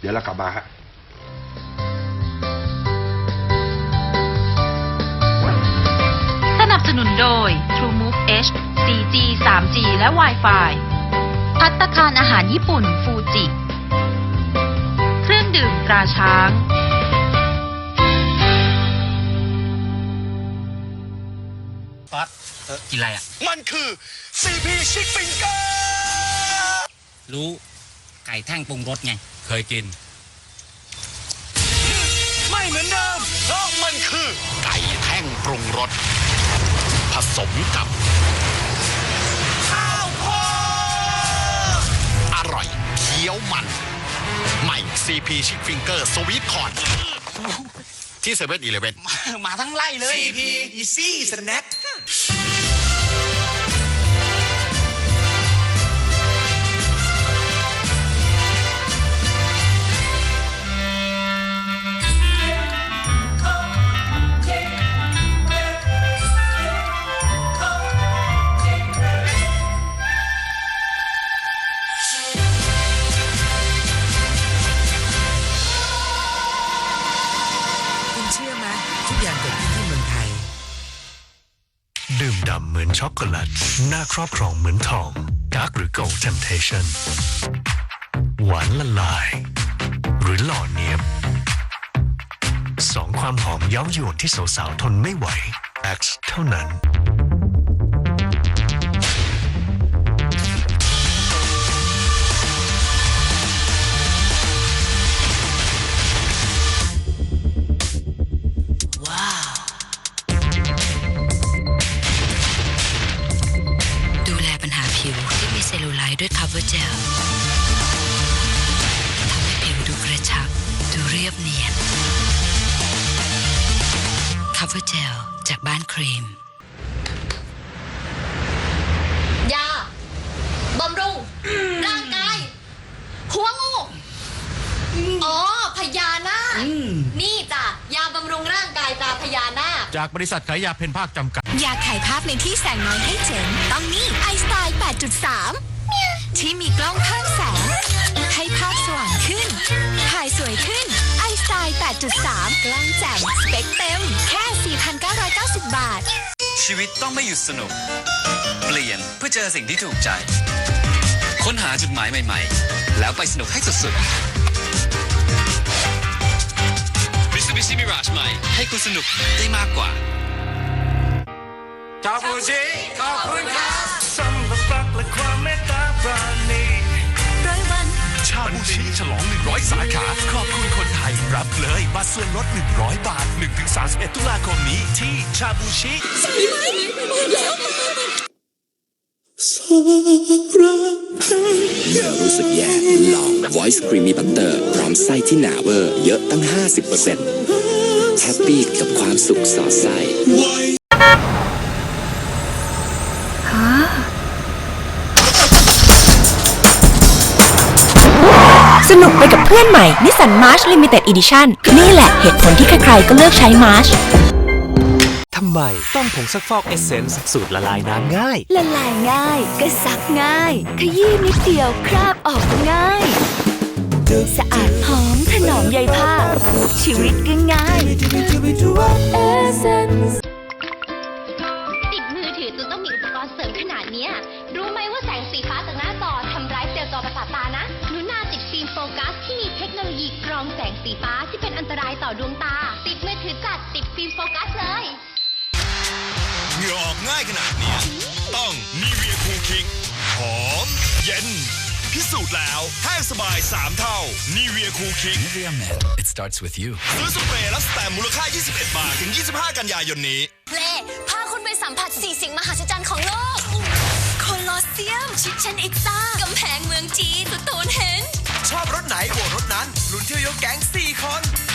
เดี๋ยวเรากลับมาฮะสนับสนุนโดย TrueMove H 4G 3G และ Wi-Fi พัตตาคารอาหารญี่ปุ่นฟูจิ เครื่องดื่มตราช้างป๊อตเออกินอะไรอะ มันคือ CP ชิคฟิงเกอร์รู้ไก่แท่งปรุงรสไง เคยกิน ไม่เหมือนเดิมเพราะมันคือ ไก่แท่งปรุงรสผสมกับ ข้าวโพดอร่อยเคี้ยวมัน ใหม่ CP ชิคฟิงเกอร์สวีทคอร์นที่เซเว่นอีเลเวนมาทั้งไล่เลย CP Easy Snack ดื่มดำเหมือนช็อกโกแลตหน้าครอบครองเหมือนทองดาร์กหรือ Gold Temptation หวานละลาย หรือหล่อเนียบสองความหอมเย้ายวนที่สาวๆทนไม่ไหว X เท่านั้น ลลูไลท์ด้วยคา v ว r ร์เจลทำให้ผิวดูกระชับ ดูเรียบเนียนคา v ว r ร์เจลจากบ้านครีม ยาบำรุง ร่างกาย หัวงู อ๋อ พญานาค นี่จ้ะ ยาบำรุงร่างกายตราพญานาค จากบริษัทขายยาเพนภาคจำกัด อยากถ่ายภาพในที่แสงน้อยให้เจ๋งต้องนี่ไอสไตล์ 8.3 ที่มีกล้องเพิ่มแสง ให้ภาพสว่างขึ้น ถ่ายสวยขึ้น ไอสไตล์ 8.3 กล้องแจ่มสเปคเต็ม แค่ 4,990 บาท ชีวิตต้องไม่หยุดสนุก เปลี่ยนเพื่อเจอสิ่งที่ถูกใจ ค้นหาจุดหมายใหม่ ๆ แล้วไปสนุกให้สุดๆ Mitsubishi Mirage ใหม่ให้คุณสนุกได้มากกว่าชาบูชิ ฉลอง 100 สาขา ขอบคุณคนไทย รับเลยบัตรส่วนลด 100 บาท 1-31 ตุลาคมนี้ที่ชาบูชิเมื่อรู้สึกแย่ลอง Voice Creamy Butter พร้อมไส้ที่หนาเวอร์เยอะตั้ง 50%แฮปปี้กับความสุขสอดไส้ นุกไปกับเพื่อนใหม่ Nissan March Limited Edition นี่แหละเหตุผลที่ใครๆก็เลือกใช้ March ทำไมต้องผงซักฟอกเอเซนส์สูตรละลายน้ำง่าย ละลายง่าย ก็ซักง่าย ขยี้นิดเดียวคราบออกง่าย สะอาดหอมถนอมใยผ้า ชีวิตก็ง่าย Essence ติดมือถือจนต้องมีอุปกรณ์เสริมขนาดเนี้ยรู้ไหมว่าแสงสีฟ้า สงสีฟ้าที่เป็นอันตรายต่อดวงตา ติดมือถือจัดติดฟิล์มโฟกัสเลย เหงื่อออกง่ายขนาดเนี้ยต้องนีเวียคูคิงหอม เย็น พิสูจน์แล้วแห้งสบาย 3 เท่านีเวียคูคิง Nivea Man it starts with you ซื้อสเปรย์และสแตมป์มูลค่า 21 บาท ถึง 25 กันยายนนี้ เพลพาคุณไปสัมผัสสี่สิ่งมหัศจรรย์ของโลก โคลอสเซียม ชิเชนอิตซากำแพงเมืองจีนสโตนเฮนจ์ ชอบรถไหนโหวตรถนั้น ลุ้นเที่ยวยกแก๊ง4คน